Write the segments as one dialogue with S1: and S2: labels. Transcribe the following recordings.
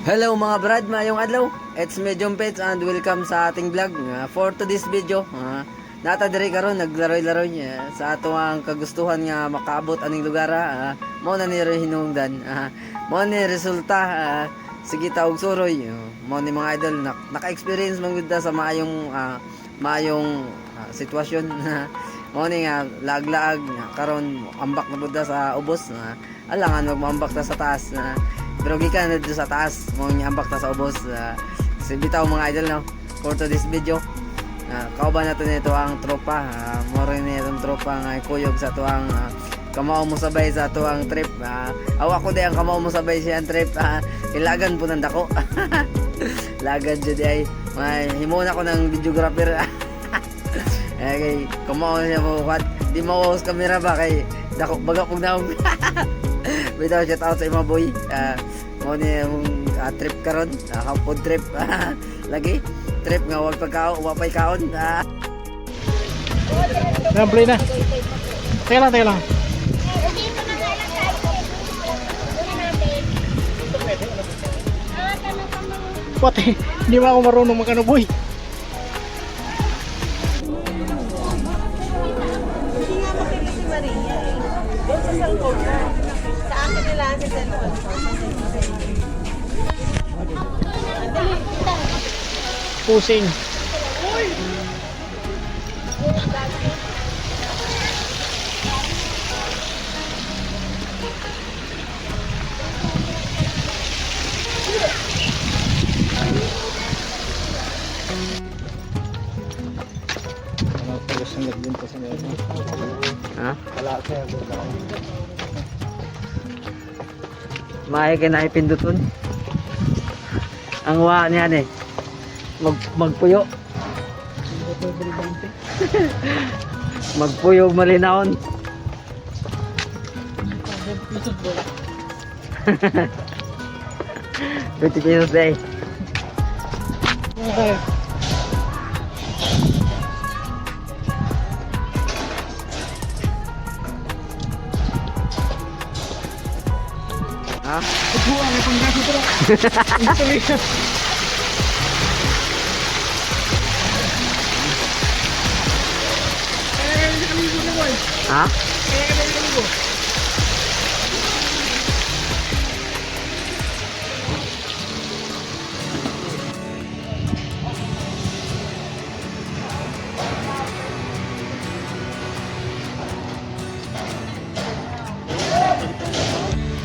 S1: Hello mga brad, mayong adlaw. It's me John Pets and welcome sa ating vlog. Uh, for to this video, uh, nata diri karon naglaroy-laroy uh, sa ato ang kagustuhan nga makaabot aning lugar. Uh, mo na ni hinungdan. Uh, mo ni resulta uh, sige ta og suroy. Uh, mo ni mga idol nak naka-experience man gud sa maayong uh, maayong uh, sitwasyon. mo ni nga lag-laag karon ambak na budda sa ubos. Uh, alangan magmaambak ta sa taas. Uh, pero gikan na sa taas, mo ambak ta sa ubos. Uh, kasi bitaw mga idol no. For to this video, uh, kauban nato nito ang tropa. Uh, mo rin itong tropa nga kuyog sa to ang uh, kamao mo sabay sa to ang trip. Uh, awa ko di ang kamao mo sabay siya ang trip. Uh, ilagan po ng dako. Lagan jud ay. May himo na ko ng videographer. Eh, kay kamao siya mo kwat. Di mo camera ba kay dako baga pug naong. Bitaw shout out sa mga boy. Ah, mo ni yung ah, trip karon, uh, hapon trip. Lagi trip nga wag pagkaon, wa pay kaon. Ah,
S2: Na-play na. Teka lang, teka lang.
S3: Na
S2: What? Hindi mo ako marunong magkano boy.
S4: Hindi nga makinig si Maria eh. Doon sa cellphone Sa akin nila sa cellphone ko.
S2: Pusing.
S1: ha? Maayo kay na ipinduton. Ang wa niya ni. Mag magpuyo. magpuyo malinawon. Fifty pesos day. Ha?
S2: Installation.
S1: Ha?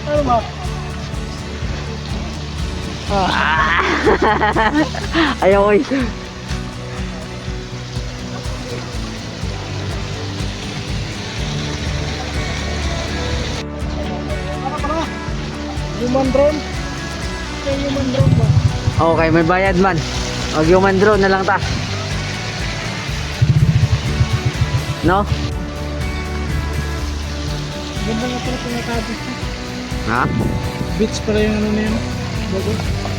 S2: Ano ba? Ah,
S1: Ayaw oy.
S2: Ano ka na? Human drone? Kaya human drone ba?
S1: Okay, may bayad man. Mag human drone na lang ta. No?
S2: Ganda nga pala pinatapos.
S1: Ha?
S2: Beach pala yung ano na yun. Nedir?